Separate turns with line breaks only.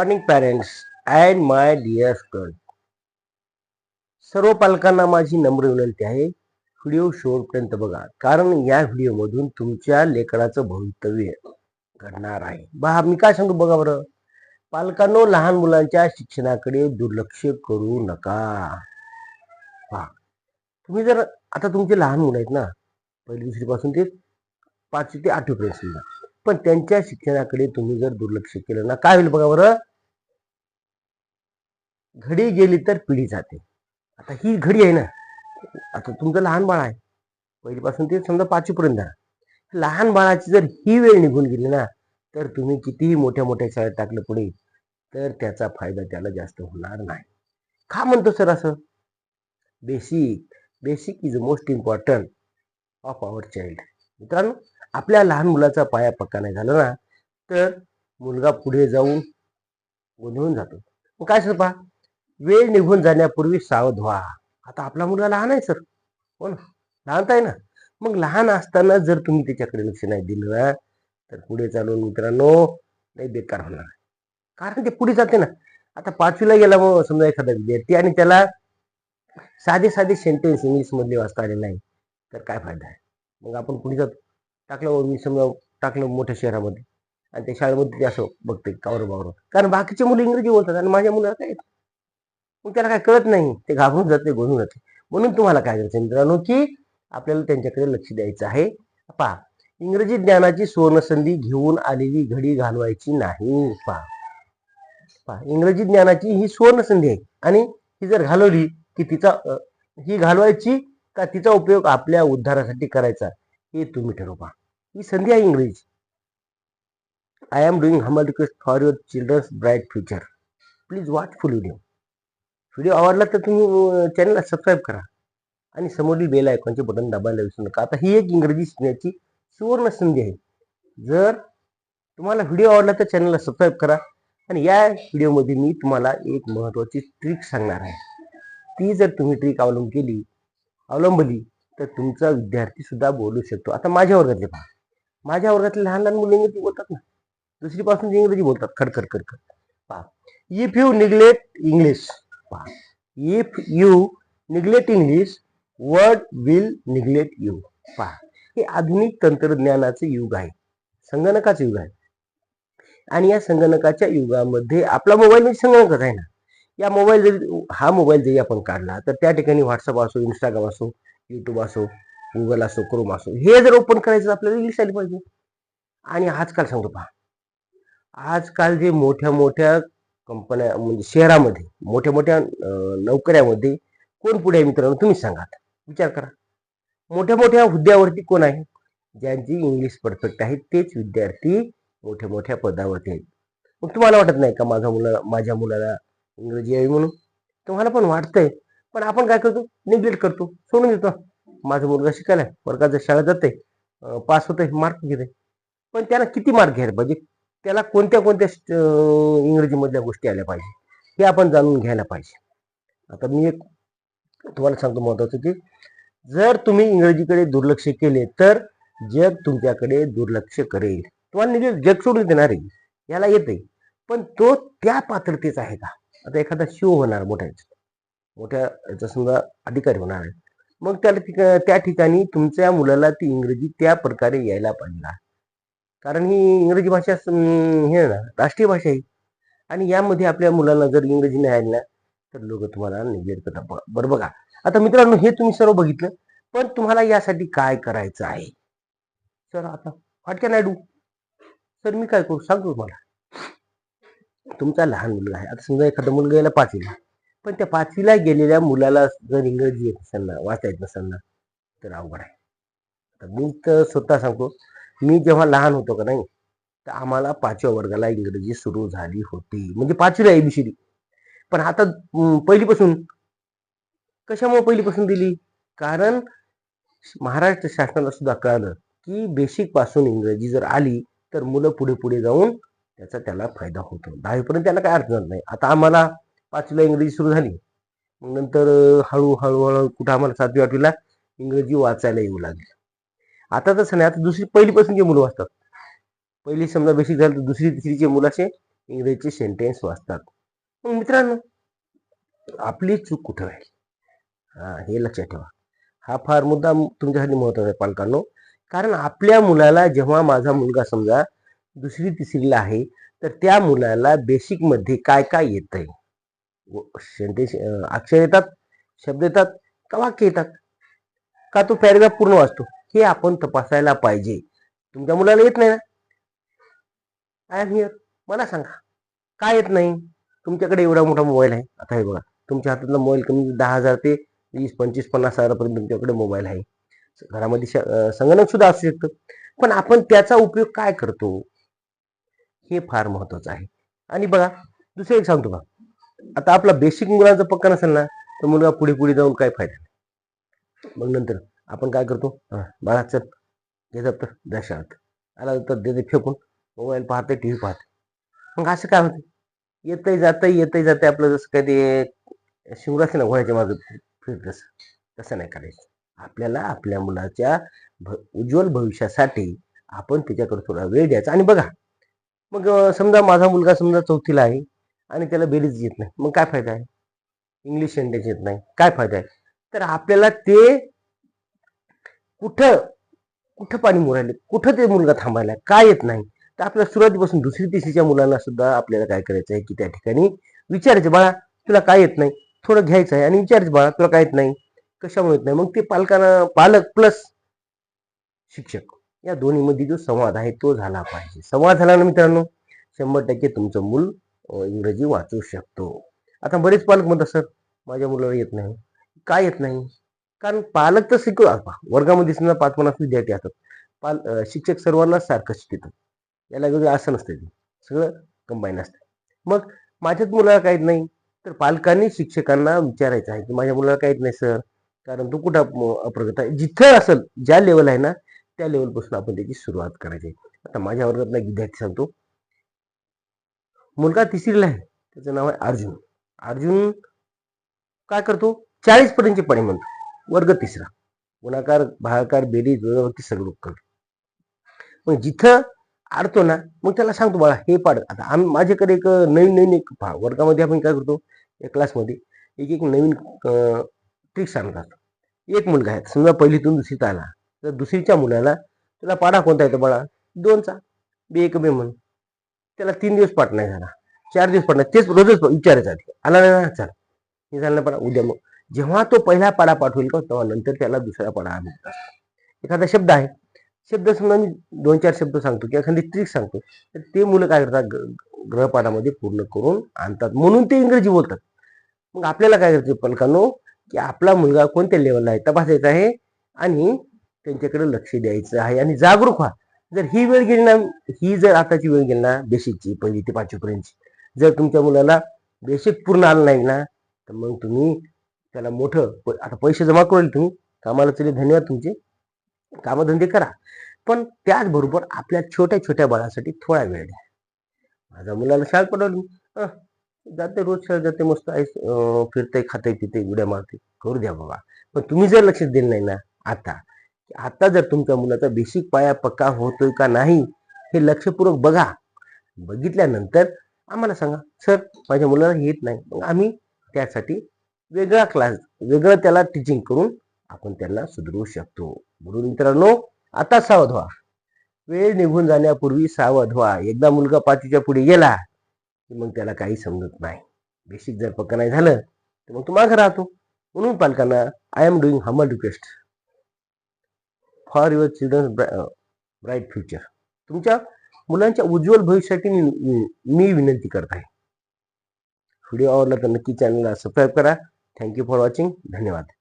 Morning parents and my dear student सर्व पालकांना माझी नम्र विनंती आहे व्हिडिओ शेवटपर्यंत बघा. कारण या व्हिडिओमधून तुमच्या लेकराचं भवितव्य घडणार आहे. बा मी काय सांगतो बघा बरं? पालकांनो लहान मुलांच्या शिक्षणाकडे दुर्लक्ष करू नका. पहा. तुम्ही जर आता तुमचे लहान मुलं आहेत ना पहिली दुसरीपासून ते पाचवी ते आठवीपर्यंत समजा पण त्यांच्या शिक्षणाकडे तुम्ही जर दुर्लक्ष केलं ना काय होईल बघा बरं? घडी गेली तर पिढी जाते. आता ही घडी आहे ना आता तुमचं लहान बाळ आहे. पहिलीपासून ते समजा पाचवीपर्यंत लहान बाळाची जर ही वेळ निघून गेली ना तर तुम्ही कितीही मोठ्या मोठ्या शाळेत टाकलं पुढे तर त्याचा फायदा त्याला जास्त होणार नाही. का म्हणतो सर असं? Basic basic is most important of our child मित्रांनो आपल्या लहान मुलाचा पाया पक्का नाही झाला ना तर मुलगा पुढे जाऊन गोंधळून जातो. मग काय सर पहा? वेळ निघून जाण्यापूर्वी सावध व्हा. आता आपला मुलगा लहान आहे सर. हो ना? लहान आहे ना? मग लहान असताना जर तुम्ही त्याच्याकडे लक्ष नाही दिलं ना तर पुढे चालून मित्रांनो नाही बेकार होणार आहे. कारण ते पुढे जाते ना. आता पाचवीला गेला मग समजा एखादा विद्यार्थी आणि त्याला साधे साधे सेंटेन्स इंग्लिश मधले वाचता आले नाही तर काय फायदा आहे? मग आपण पुढे जातो. टाकलं मी समजा टाकलं मोठ्या शहरामध्ये आणि त्या शाळेमध्ये ते असं बघते कावर बावर कारण बाकीचे मुलं इंग्रजी बोलतात आणि माझ्या मुलाला काय येतं? मग त्याला काय कळत नाही. ते घाबरून जाते गोंधून जाते म्हणून तुम्हाला काय करायचं मित्रांनो की आपल्याला त्यांच्याकडे लक्ष द्यायचं आहे. पहा इंग्रजी ज्ञानाची सुवर्णसंधी घेऊन आलेली घडी घालवायची नाही. पहा. पहा इंग्रजी ज्ञानाची ही सुवर्णसंधी आहे. आणि ही जर घालवली की तिचा ही घालवायची का तिचा उपयोग आपल्या उद्धारासाठी करायचा हे तुम्ही ठरवा. ही संधी आहे इंग्रजी I am doing humble request for your children's bright future please watch full video video आवडला तर तुम्ही चॅनलला सबस्क्राईब करा. आणि समोरील बेल आयकॉनचे बटन दाबायला विसरू नका. आता ही एक इंग्रजी शिकण्याची सुवर्ण संधी आहे. जर तुम्हाला व्हिडिओ आवडला तर चॅनलला सबस्क्राईब करा. आणि या व्हिडिओमध्ये मी तुम्हाला एक महत्त्वाची ट्रिक सांगणार आहे. ती जर तुम्ही ट्रिक अवलंब केली अवलंबली तर तुमचा विद्यार्थी सुद्धा बोलू शकतो. आता माझ्या वर्गातले पहा. माझ्या वर्गातले लहान लहान मुलं इंग्रजी बोलतात ना. दुसरीपासून जे इंग्रजी बोलतात खडखड खडखड. पहा. इफ यू निग्लेक्ट इंग्लिश पहा if you neglect English word will neglect you पहा हे आधुनिक तंत्रज्ञानाचं युग आहे. संगणकाचं युग आहे. आणि या संगणकाच्या युगामध्ये आपला मोबाईल म्हणजे संगणकच आहे ना. या मोबाईल जरी हा मोबाईल जरी आपण काढला तर त्या ठिकाणी व्हॉट्सअप असो इंस्टाग्राम असो यूट्यूब असो गुगल असो क्रोम असो हे जर ओपन करायचं आपल्याला इंग्लिश आली पाहिजे. आणि आजकाल सांगतो पहा. आजकाल जे मोठ्या मोठ्या कंपन्या म्हणजे शहरामध्ये मोठ्या मोठ्या नोकऱ्यामध्ये कोण पुढे आहे मित्रांनो? तुम्ही सांगा विचार करा. मोठ्या मोठ्या हुद्द्यावरती कोण आहे? ज्यांची इंग्लिश परफेक्ट आहे तेच विद्यार्थी मोठ्या मोठ्या पदावरती आहेत. मग तुम्हाला वाटत नाही का माझा मुला माझ्या मुलाला इंग्रजी यावी म्हणून? तुम्हाला पण वाटतंय. पण आपण काय करतो? निग्लेक्ट करतो. सोडून देतो. माझा मुलगा शिकायला वर्गात जर शाळेत जाते पास होतंय. मार्क घेते पण त्याला किती मार्क घ्यायला पाहिजे? त्याला कोणत्या कोणत्या इंग्रजीमधल्या गोष्टी आल्या पाहिजे हे आपण जाणून घ्यायला पाहिजे. आता मी एक तुम्हाला सांगतो महत्वाचं की जर तुम्ही इंग्रजीकडे दुर्लक्ष केले तर जग तुमच्याकडे दुर्लक्ष करेल. तुम्हाला निघेल जग सोडून देणार आहे याला येते पण तो त्या पात्रतेचा आहे का? आता एखादा शो होणार मोठ्या मोठ्या याचा समजा अधिकारी होणार आहे. मग त्याला त्या ठिकाणी तुमच्या मुलाला ती इंग्रजी त्या प्रकारे यायला पाहिजे. कारण ही इंग्रजी भाषा हे ना राष्ट्रीय भाषा आहे. आणि यामध्ये आपल्या मुलांना जर इंग्रजी नाही आली ना तर लोक तुम्हाला निग्लेक्ट करतात बघा- बरं बघा. आता मित्रांनो हे तुम्ही सर्व बघितलं पण तुम्हाला यासाठी काय करायचं आहे? सर आता फाटक्या नायडू सर मी काय करू? सांगतो तुम्हाला. तुमचा लहान मुलगा आहे. आता समजा एखादा मुलगा गेला पाचवीला पण त्या पाचवीला गेलेल्या मुलाला जर इंग्रजी येत नसेल ना वाचता येत नसेल ना तर अवघड आहे. आता मी तर स्वतः सांगतो मी जेव्हा लहान होतो का नाही तर आम्हाला पाचव्या वर्गाला इंग्रजी सुरू झाली होती. म्हणजे पाचवीला एबीसीडी पण आता पहिलीपासून? कशामुळे पहिलीपासून दिली? कारण महाराष्ट्र शासनाला सुद्धा कळलं की बेसिकपासून इंग्रजी जर आली तर मुलं पुढे पुढे जाऊन त्याचा त्याला फायदा होतो. दहावीपर्यंत त्याला काय अडचण नाही. आता आम्हाला पाचवीला इंग्रजी सुरू झाली. मग नंतर हळूहळू हळू कुठं आम्हाला सातवी आठवीला इंग्रजी वाचायला येऊ लागली. आता तसं नाही आता दुसरी पहिलीपासून जे मुलं वाचतात. पहिली समजा बेसिक झालं तर दुसरी तिसरीचे मुलं असे इंग्रजीचे सेंटेन्स वाचतात. मग मित्रांनो आपली चूक कुठं आहे हा हे लक्षात ठेवा. हा फार मुद्दा तुमच्यासाठी महत्त्वाचा आहे पालकांनो. कारण आपल्या मुलाला जेव्हा माझा मुलगा समजा दुसरी तिसरीला आहे तर त्या मुलाला बेसिकमध्ये काय काय येत आहे सेंटेन्स अक्षर येतात शब्द येतात का वाक्य येतात? का तो पॅरेग्राफ पूर्ण वाचतो? हे आपण तपासायला पाहिजे. तुमच्या मुलाला येत नाही ना? आय एम हिअर मला सांगा. काय येत नाही? तुमच्याकडे एवढा मोठा मोबाईल आहे. आता हे बघा. तुमच्या हातातला मोबाईल कमी दहा हजार ते वीस पंचवीस पन्नास हजारापर्यंत तुमच्याकडे मोबाईल आहे. घरामध्ये श- संगणक सुद्धा असू शकतं. पण आपण त्याचा उपयोग काय करतो? हे फार महत्वाचं आहे. आणि बघा दुसरं एक सांगतो बघा. आता आपला बेसिक मुलांचा पक्का नसेल ना तर मुलगा पुढे पुढे जाऊन काय फायदा? नाही. मग नंतर आपण काय करतो? बाळा चल. घे दप्तर. जा आला तर देते फेकून. मोबाईल पाहते टी व्ही पाहते. मग असं काय होतं? येतंय जातंय येतंय जाते आपलं जसं काही ते शिवराशी ना घोड्याच्या मागे फिर तसं. तसं नाही करायचं. आपल्याला आपल्या मुलाच्या भ उज्ज्वल भविष्यासाठी आपण त्याच्याकडे थोडा वेळ द्यायचा. आणि बघा मग समजा माझा मुलगा समजा चौथीला आहे आणि त्याला बेरीज येत नाही. मग काय फायदा आहे? इंग्लिश सेंटेन्स येत नाही. काय फायदा आहे? तर आपल्याला ते कुठं कुठं पाणी मुरायले? कुठं ते मुलगा थांबायला? काय येत नाही? तर आपल्याला सुरुवातीपासून दुसरी तिसरीच्या मुलांना सुद्धा आपल्याला काय करायचं आहे की त्या ठिकाणी विचारायचं बाळा तुला काय येत नाही? थोडं घ्यायचं आहे. आणि विचारायचं बाळा तुला काय येत नाही? कशामुळे येत नाही? मग ते पालकांना पालक प्लस शिक्षक या दोन्हीमध्ये जो संवाद आहे तो झाला पाहिजे. संवाद झाला ना मित्रांनो? शंभर टक्के तुमचं मूल इंग्रजी वाचू शकतो. आता बरेच पालक म्हणतात सर माझ्या मुलाला येत नाही. काय येत नाही? कारण पालक तर शिकव वर्गामध्ये समजा पाच पन्नास विद्यार्थी असतात पाल शिक्षक सर्वांना सारखं शिकवतात याला वेगळं असं नसतं ते. सगळं कंबाईन असतं. मग माझ्याच मुलाला काहीच नाही तर पालकांनी शिक्षकांना विचारायचं आहे की माझ्या मुलाला काहीच नाही सर. कारण तो कुठं अप्रगत आहे? जिथं असेल ज्या लेवल आहे ना त्या लेवलपासून आपण त्याची सुरुवात करायची आहे. आता माझ्या वर्गातला एक विद्यार्थी सांगतो. मुलगा तिसरीला आहे. त्याचं नाव आहे अर्जुन. अर्जुन काय करतो? चाळीस पर्यंतचे पाणी म्हणतो. वर्ग तिसरा. गुणाकार भागाकार बेरीज वगैरे सगळं कर मग जिथं आडतो ना मग त्याला सांगतो बाळा हे पाड आता आम्ही माझ्याकडे एक नवीन नवीन एक पहा. वर्गामध्ये आपण काय करतो? एक क्लासमध्ये एक एक नवीन ट्रिक्स आणतात. एक मुलगा आहे समजा पहिलीतून दुसरीत आला. तर दुसरीच्या मुलाला त्याला पाडा कोणता येतो बाळा? दोनचा. बे एक बे म्हण त्याला तीन दिवस पाठ नाही झाला. चार दिवस पाठ नाही. तेच रोजच विचारायचं आधी. आला नाही ना चाल. हे झालं ना पाडा उद्या मग जेव्हा तो पहिला पाडा पाठवेल का तेव्हा नंतर त्याला दुसरा पाडा आणतात एखादा शब्द आहे. शब्द समजा मी दोन चार शब्द सांगतो किंवा एखादी ट्रिक सांगतो तर ते मुलं काय करतात? ग- पूर्ण करून आणतात. म्हणून ते इंग्रजी बोलतात. मग आपल्याला काय करायचं पालकांनो? की आपला मुलगा कोणत्या लेवलला आहे? तपासायचा आहे आणि त्यांच्याकडे लक्ष द्यायचं आहे आणि जागरूक व्हा. जर ही वेळ गेली ना ही जर आताची वेळ गेली ना बेसिकची पहिली ते पाचवीपर्यंतची. जर तुमच्या मुलाला बेसिक पूर्ण आलं नाही ना तर मग तुम्ही त्याला मोठं आता पैसे जमा करेल तुम्ही कामाला चले धन्यवाद तुमचे. कामधंदे करा. पण त्याचबरोबर आपल्या छोट्या छोट्या बाळासाठी थोडा वेळ द्या. माझ्या मुलाला शाळेत पडवली जाते रोज शाळेत जाते मस्त. आहे फिरते खाते पिते उड्या मारते. करू द्या बाबा. पण तुम्ही जर लक्ष दिलं नाही ना आता आता जर तुमच्या मुलाचा बेसिक पाया पक्का होतोय का नाही हे लक्षपूर्वक बघा. बघितल्यानंतर आम्हाला सांगा सर माझ्या मुलाला येत नाही. मग आम्ही त्यासाठी वेगळा क्लास वेगळं त्याला टीचिंग करून आपण त्यांना सुधरवू शकतो. म्हणून मित्रांनो आता सावध व्हा वेळ निघून जाण्यापूर्वी सावध व्हा एकदा मुलगा पाचवीच्या पुढे गेला की मग त्याला काही समजत नाही. बेसिक जर पक्का नाही झालं तर मग तो मागे राहतो. म्हणून पालकांना I am doing humble request for your children bright future तुमच्या मुलांच्या उज्ज्वल भविष्यासाठी मी मी- मी विनंती करत आहे. व्हिडिओ आवडला तर नक्की चॅनलला सबस्क्राईब करा. थँक्यू फॉर वॉचिंग धन्यवाद.